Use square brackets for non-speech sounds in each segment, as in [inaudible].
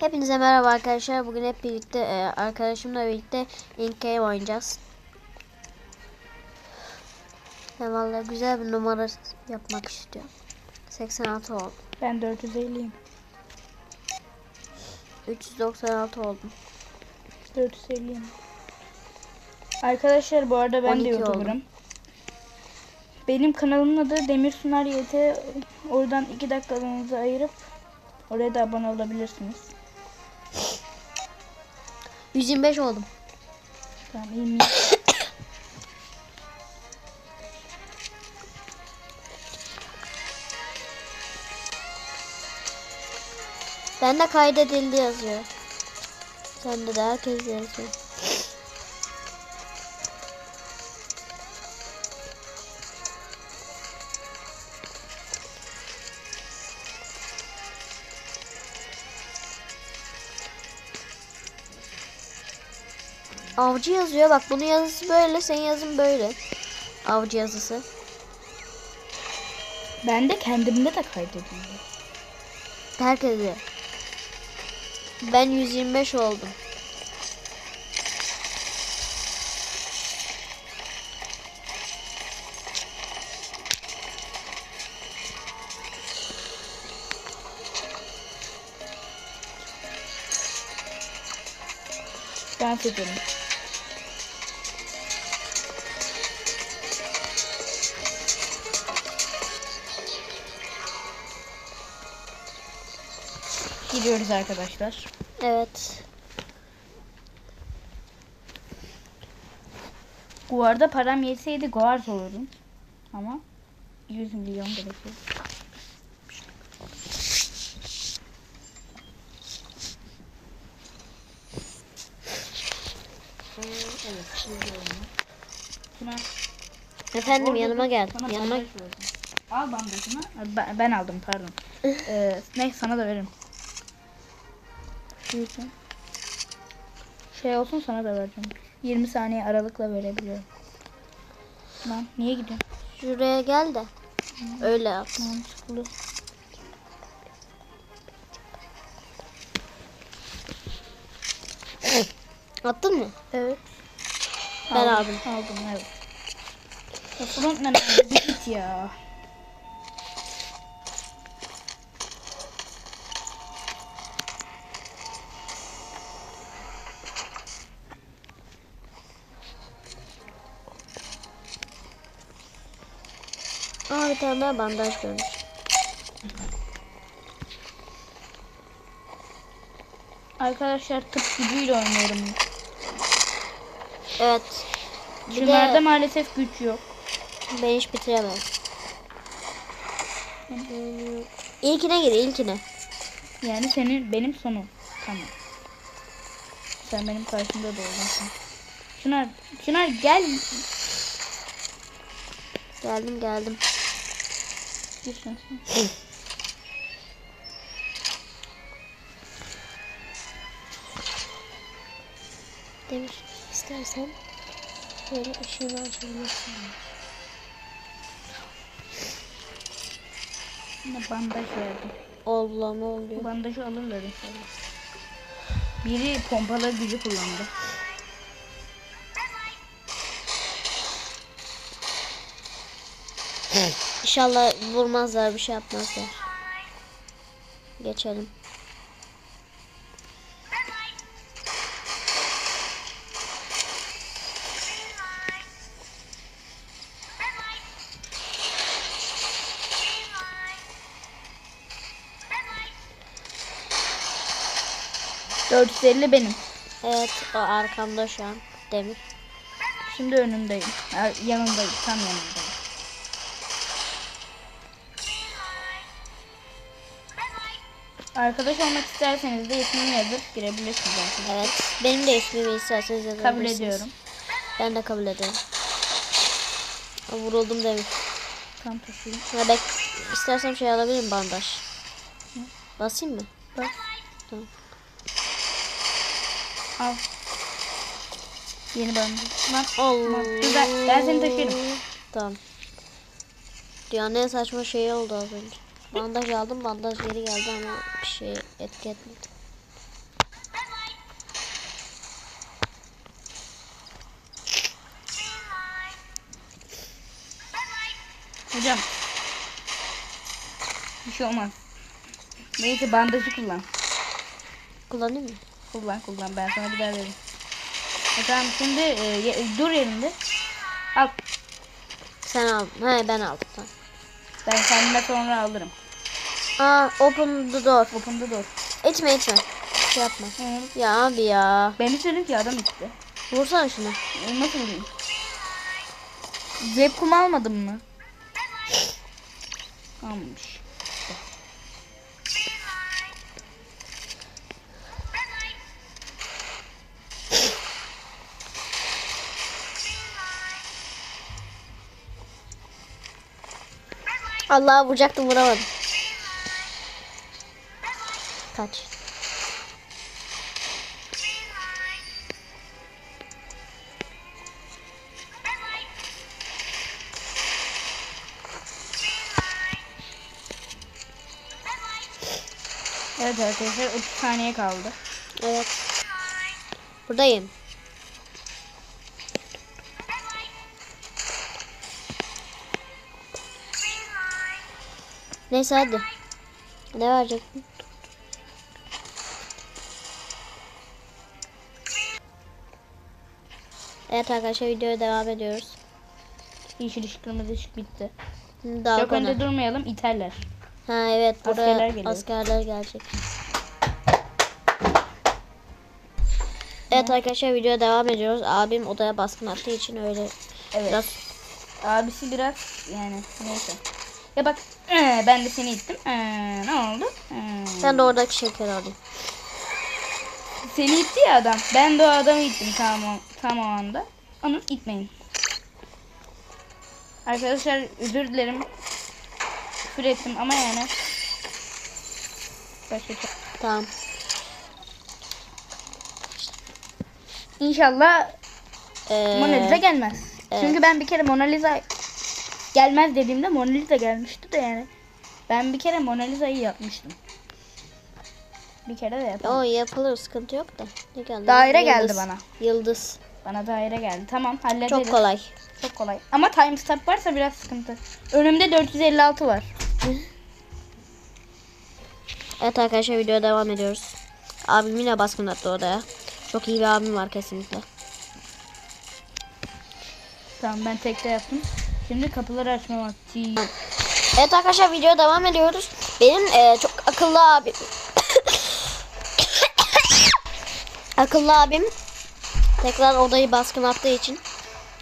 Hepinize merhaba arkadaşlar. Bugün hep birlikte e, arkadaşımla birlikte Ink Game oynayacağız. Ben vallahi güzel bir numara yapmak istiyorum. 86 oldu. Ben 450'yim. 396 oldum. 450'yim. Arkadaşlar bu arada ben de 12 YouTuber'ım. Benim kanalımın adı Demir Sunar YT. Oradan 2 dakikanızı ayırıp oraya da abone olabilirsiniz. 125 oldum. Tamam iyi mi? [coughs] Bende kaydedildi yazıyor. Sende de herkes yazıyor. Avcı yazıyor. Bak bunun yazısı böyle, senin yazın böyle. Avcı yazısı. Ben de kendimde de kaydediyorum. Herkese. Ben 125 oldum. Dans ediyorum. Gidiyoruz arkadaşlar. Evet. Bu arada param yetseydi Goars olurdum. Ama 100 milyon gerekiyor. Şuna Efendim Orada yanıma gel. Yanıma. Al bandajını. Ben, ben aldım pardon. [laughs] ee, ne sana da veririm. Lütfen. Şey olsun sana da vereceğim. 20 saniye aralıkla verebiliyorum. Lan niye gidiyorsun? şuraya gel de. Öyle yap. Tamam sıkıldı. Attın mı? Evet. Ben aldım. Aldım evet. Ya frontman git ya. Bir tane daha bandaj görmüş. Arkadaşlar tıp gücüyle oynuyorum. Evet. Bir Şunlarda de maalesef güç yok. ben hiç bitiremem. İlkine gir ilkine. Yani senin benim sonum. Tamam. Sen benim karşımda da olacaksın. Şunlar, şunlar gel. Geldim geldim. Sen. Demir istersen böyle ışığını açabilirsin. Yine bandaj verdim. Allah ne oluyor? Bu bandajı alırlar inşallah. Biri pompalı gücü kullandı. İnşallah vurmazlar bir şey yapmazlar. Geçelim. Dört 450 benim. Evet o arkamda şu an Demir. Şimdi önündeyim. Ha, Yanındayım. Tam yanındayım. Arkadaş olmak isterseniz de ismimi yazıp girebilirsiniz arkadaşlar. Evet. Benim de ismimi isterseniz yazabilirsiniz. Kabul ediyorum. Ben de kabul ediyorum. Aa, Vuruldum Demir. Tam taşıyayım. Ya bek istersen şey alabilirim bandaj. Basayım mı? Bak. Tamam. Al. Yeni bandaj. Lan. Allah. Güzel. Ben seni taşırım. Tamam. Dünyanın en saçma şeyi oldu az önce. Bandaj aldım bandaj geri geldi ama bir şey etki etmedi. Hocam. Bir şey olmaz. Neyse bandajı kullan. Kullanayım mı? Kullan kullan ben sana bir daha veririm. E tamam şimdi e, dur yerinde. Al. Sen al. He ben aldım. Tamam. Ben kendime sonra alırım. Aa open the door. Open'da dur. Etme etme. Şey yapma. Hı. Ya abi ya. Ben istedim ki adam itti. Vursana şunu. E, nasıl vurayım? Zep kum almadın mı? [gasps] Almış. Allah vuracaktım vuramadım. Kaç. Evet arkadaşlar 30 saniye kaldı. Evet. Buradayım. Neyse hadi. Ne verecektin? Evet arkadaşlar videoya devam ediyoruz. Yeşil ışık kırmızı ışık bitti. Daha Çok önde durmayalım iterler. Ha evet buraya Askerler askerler, geliyor. gelecek. Evet arkadaşlar videoya devam ediyoruz. Abim odaya baskın attığı için öyle Evet. biraz Abisi biraz yani neyse. Ya bak ee, ben de seni ittim. Ee, ne oldu? Ee, ben de oradaki şekeri alayım. Seni itti ya adam. Ben de o adamı ittim tam o, tam o anda. Onu itmeyin. Arkadaşlar özür dilerim. Küfür ettim ama yani. Başka şey. Tamam. İnşallah Ee, Mona Lisa gelmez. evet. Çünkü ben bir kere Mona Lisa gelmez dediğimde Mona Lisa gelmişti de yani. Ben bir kere Mona Lisa'yı yapmıştım. Bir kere de yaptım. o yapılır sıkıntı yok da. Ne geldi? Daire geldi Yıldız. bana. Yıldız. Bana daire geldi. Tamam hallederiz. Çok kolay. Çok kolay. Ama time stop varsa biraz sıkıntı. Önümde 456 var. [laughs] Evet arkadaşlar videoya devam ediyoruz. Abim yine baskın attı odaya. Çok iyi bir abim var kesinlikle. Tamam ben tekte yaptım. Şimdi kapıları açma vakti. Evet arkadaşlar videoya devam ediyoruz. Benim e, çok akıllı abim. [coughs] akıllı abim tekrar odayı baskın attığı için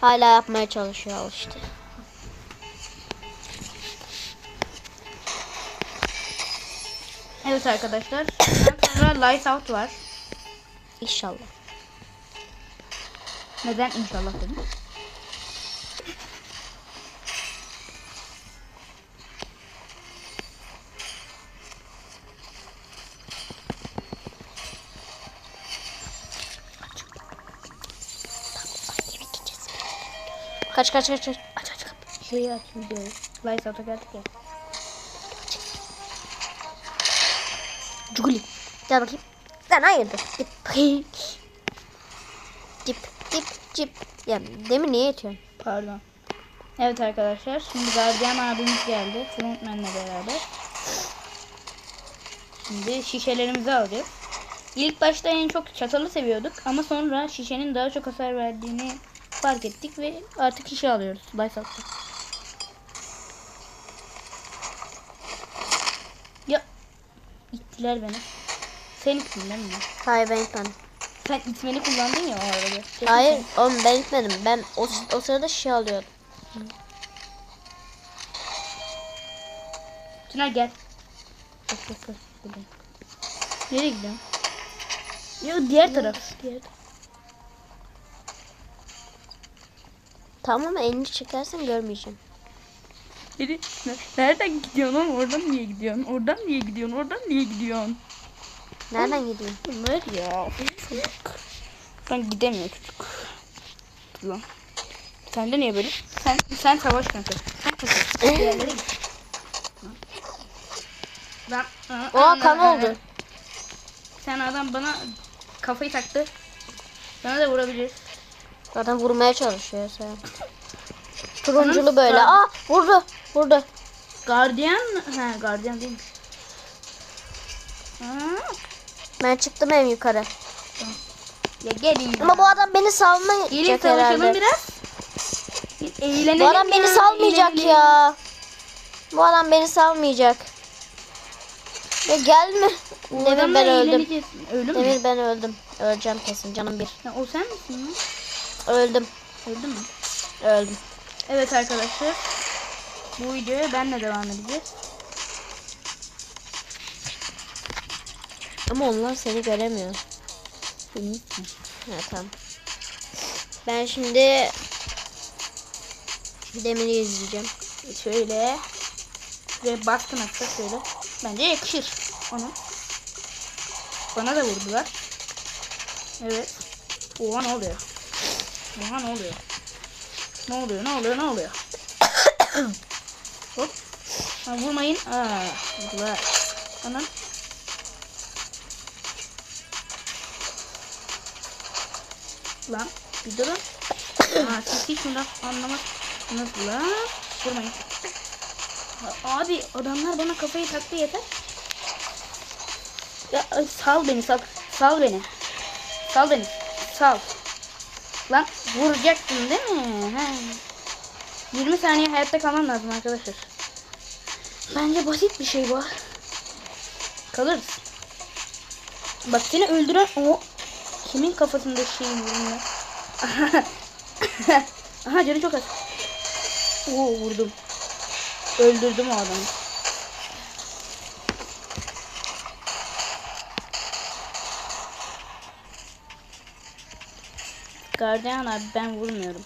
hala yapmaya çalışıyor al işte. Evet arkadaşlar. Sonra light out var. İnşallah. Neden inşallah dedim. Kaç kaç kaç kaç. Aç aç kapı. Şeyi aç videoyu. Light out'a geldik ya. Cuguli. Gel bakayım. Sen hayırdır? Bakayım. Cip cip cip. Ya demin niye yetiyorsun? Pardon. Evet arkadaşlar. Şimdi gardiyan abimiz geldi. Frontman'le beraber. Şimdi şişelerimizi alacağız. İlk başta en çok çatalı seviyorduk ama sonra şişenin daha çok hasar verdiğini fark ettik ve artık şişe alıyoruz. Light out'ta. Ya ittiler beni. Sen ittin değil mi? Hayır ben itmedim. Sen itmeni kullandın ya o arada. Kesin Hayır oğlum ben itmedim. Ben o, o sırada şişe alıyordum. sen- Çınar gel. Bak bak bak. Buradayım. Nereye gidiyorsun? Yok diğer taraf. Diğer taraf. Tamam ama elini çekersen görmeyeceğim. Nereye- Nereden gidiyorsun oğlum? Oradan niye gidiyorsun? Oradan niye gidiyorsun? Oradan niye gidiyorsun? Nereden gidiyorsun? Bunlar ya. Çocuk. Ben gidemiyor çocuk. Lan. Sen de niye böyle? Sen sen savaş kanka. Sen. Diğerleri git. Ben, Oha kan oldu. Sen adam bana kafayı taktı. Bana da vurabilir. Zaten vurmaya çalışıyor sen. Turunculu böyle. Aa vurdu. Vurdu. Gardiyan he gardiyan değilmiş. Aa, Ben çıktım en yukarı. ya gelin. Ama bu adam beni salmayacak Gelin savaşalım herhalde. biraz. Eğlenelim Bu adam beni ya, salmayacak eğlenelim. ya. Bu adam beni salmayacak. Ya gelme. Bu Demir adamla ben öldüm. eğleneceğiz. Öldün mü? Demir ben öldüm. Öleceğim kesin canım bir. Ya, o sen misin lan? Öldüm. Öldün mü? Öldüm. Evet arkadaşlar. Bu videoya benle devam edeceğiz. Ama onlar seni göremiyor. Ha tamam. Ben şimdi Demir'i izleyeceğim. Şöyle. Ve baskın atsak şöyle. Bence yakışır ona. Bana da vurdular. Evet. Oha ne oluyor? Oha ne oluyor? Ne oluyor? Ne oluyor? Ne oluyor? Hop. Ha, vurmayın. Aa, vurdular. Ana. Lan bir durun. Aa, siz hiç laf anlamadınız lan? Vurmayın. Abi adamlar bana kafayı taktı yeter. Ya sal beni sal. Sal beni. Sal beni. Sal. Lan vuracaktın değil mi? He. 20 saniye hayatta kalmam lazım arkadaşlar. Bence basit bir şey bu. Kalırız. Bak seni öldüren o kimin kafasında şey vurun [laughs] Aha canı çok az. Oo vurdum. Öldürdüm o adamı. Gardiyan abi ben vurmuyorum.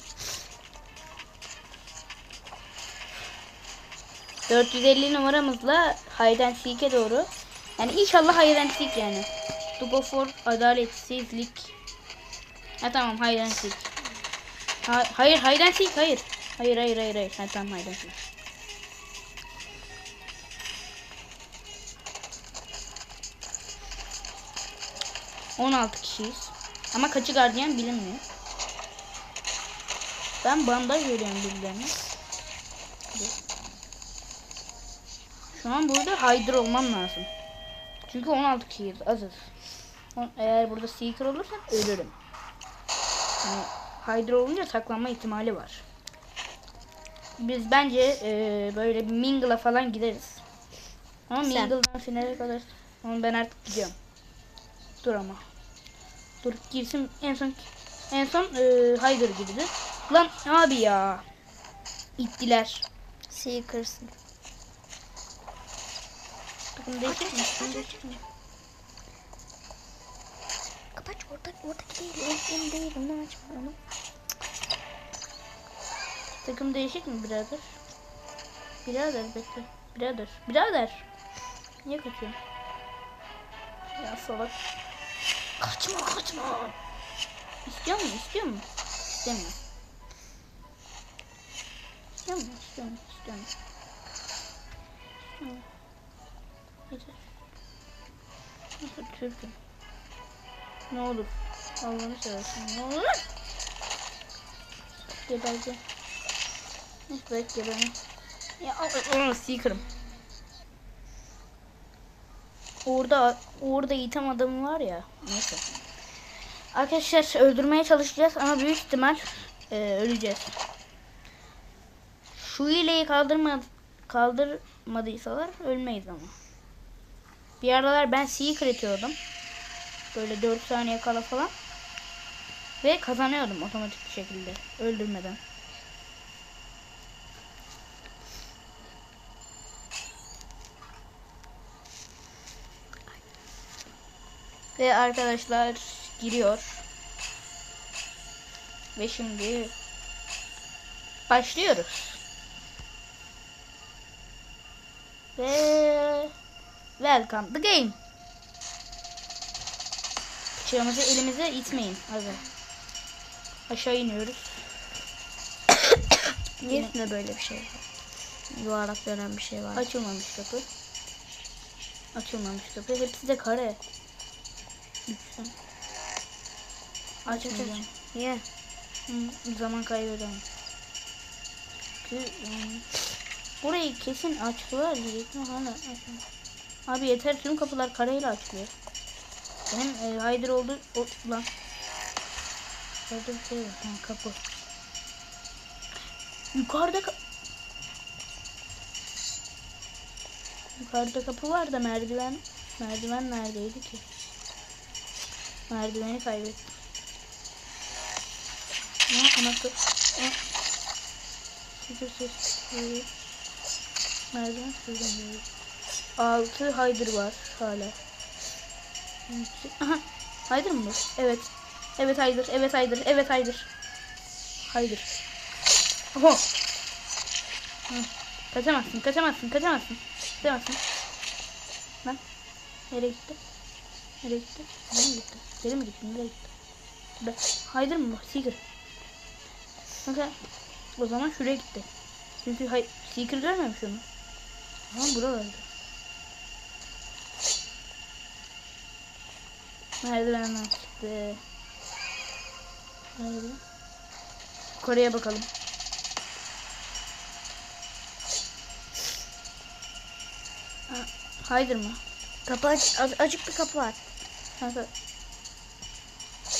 450 numaramızla and Seek'e doğru. Yani inşallah and Seek yani. To go for adaletsizlik. Ha tamam and Seek. Ha, hayır and Seek hayır. Hayır hayır hayır hayır. Ha tamam and Seek. On altı kişiyiz. Ama kaçı gardiyan bilinmiyor. Ben bandaj veriyorum birilerine. Şu an burada Hydra olmam lazım. Çünkü 16 kişiyiz azız. Eğer burada Seeker olursam ölürüm. Yani Hydra olunca saklanma ihtimali var. Biz bence eee, böyle bir Mingle'a falan gideriz. Ama Sen. Mingle'dan finale kadar. Ama ben artık gidiyorum. Dur ama. Dur girsin en son en son eee Hydra girdi. Lan abi ya. İttiler. Değişik mi? Takım değişik mi? Kapaç orada oradaki değil. Benim değil. Onu açma onu. Takım değişik mi birader? Birader bekle. Birader. Birader. Niye kaçıyorsun? Ya salak. Kaçma kaçma. İstiyor mu? İstiyor mu? Türk'üm? Ne olur. Allah'ını seversen ne olur. Geberce. Neyse bekle beni. Ya o Seeker'ım. Orada orada item adamı var ya. Neyse. Arkadaşlar öldürmeye çalışacağız ama büyük ihtimal e, öleceğiz. Şu hileyi kaldırma, kaldırmadıysalar ölmeyiz ama. Bir aralar ben Seeker etiyordum. Böyle 4 saniye kala falan. Ve kazanıyordum otomatik bir şekilde. Öldürmeden. Ve arkadaşlar giriyor. Ve şimdi başlıyoruz. Ve welcome the game. Bıçağımızı elimize itmeyin. Hadi. Aşağı iniyoruz. [coughs] Niye üstünde böyle bir şey var? Yuvarlak dönen bir şey var. Açılmamış kapı. Açılmamış kapı. Hepsi de kare. Lütfen. Açmayacağım. Niye? Hı, zaman kaybedemem. Yani, burayı kesin açtılar diyecektim hala. Abi yeter tüm kapılar karayla açılıyor. Hem e, Haydar oldu. O, lan. Orada bir şey var. Ha, kapı. Yukarıda ka Yukarıda kapı var da merdiven merdiven neredeydi ki? Merdiveni kaybettim. Ne anahtar? Şükür ses. Merdiven sürüyorum. 6 Haydır var hala. Aha. Haydır mı bu? Evet. Evet Haydır. Evet Haydır. Evet Haydır. Haydır. Oho. Hı. Kaçamazsın. Kaçamazsın. Kaçamazsın. Kaçamazsın. Lan. Nereye gitti? Nereye gitti? Nereye gitti? Geri mi gitti? Nereye gitti? Be. Haydır mı bu? Seeker. Kanka. O zaman şuraya gitti. Çünkü hay Seeker görmemiş onu. Ama buralarda. Merdivenden çıktı. Nerede? Kore'ye bakalım. Ha, Haydır mı? Kapı aç, a- açık bir kapı var.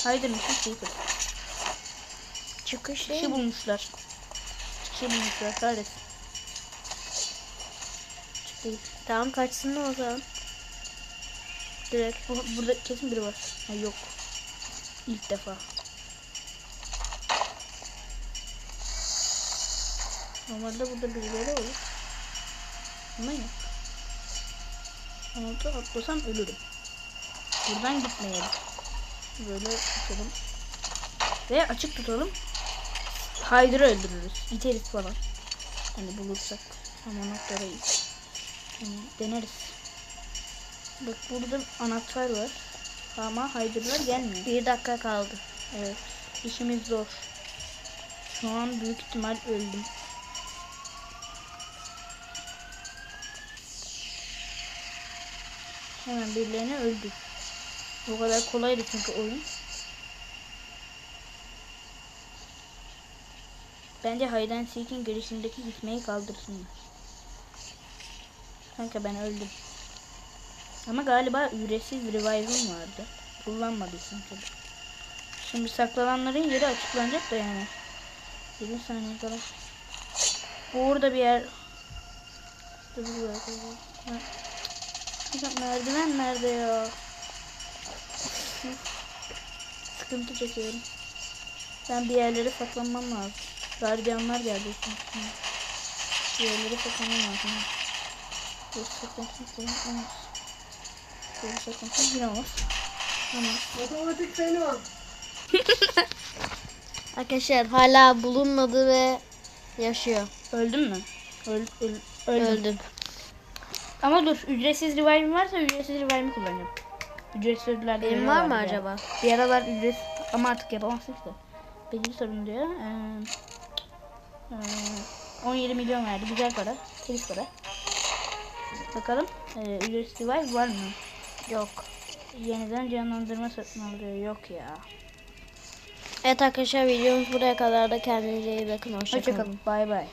Haydır mı? Seeker. Çıkış değil mi? bulmuşlar. Kişi bulmuşlar. Kahretsin. Çıktı. Tamam kaçsın o zaman. Direkt. Bu- Burada kesin biri var. Ha, yok. İlk defa. Normalde burada birileri olur. Ama yok. Ama atlasam ölürüm. Buradan gitmeyelim. Böyle tutalım. Ve açık tutalım. Haydır'ı öldürürüz. İteriz falan. Hani bulursak. Ama noktalayız. Yani deneriz. Bak burada anahtar var. Ama Haydır'lar gelmiyor. Bir dakika kaldı. Evet. İşimiz zor. Şu an büyük ihtimal öldüm. Hemen birilerine öldü. Bu kadar kolaydı çünkü oyun. Bence and Seek'in girişindeki gitmeyi kaldırsınlar. Kanka ben öldüm. Ama galiba ücretsiz revive'ım vardı. Kullanmadıysam tabii. Şimdi saklananların yeri açıklanacak da yani. 20 saniye kala. Bu Orada bir yer. Dur. Ha. Kanka Merdiven nerede ya? Sıkıntı çekiyorum. Ben bir yerlere saklanmam lazım. Gardiyanlar geldi şimdi. Bir yerlere saklanmam lazım. Dur saklansın falan yine olmaz. Tamam. Matematik fena. Arkadaşlar hala bulunmadı ve yaşıyor. Öldün mü? Öl, öl, öldüm. Öldüm. Ama dur ücretsiz revive'im varsa ücretsiz revive'imi kullanacağım. Ücretsiz ödüllerde Benim var mı acaba? Bir aralar ücretsiz ama artık yapamazsın işte. Birinci sorun diyor. Ee, ee, 17 milyon verdi. Güzel para. Temiz para. Bakalım. Ee, ücretsiz revive var mı? Yok. Yeniden canlandırma satın alıyor. Yok ya. Evet arkadaşlar videomuz buraya kadar da kendinize iyi bakın. Hoşçakalın. Hoşçakalın. Bay bay.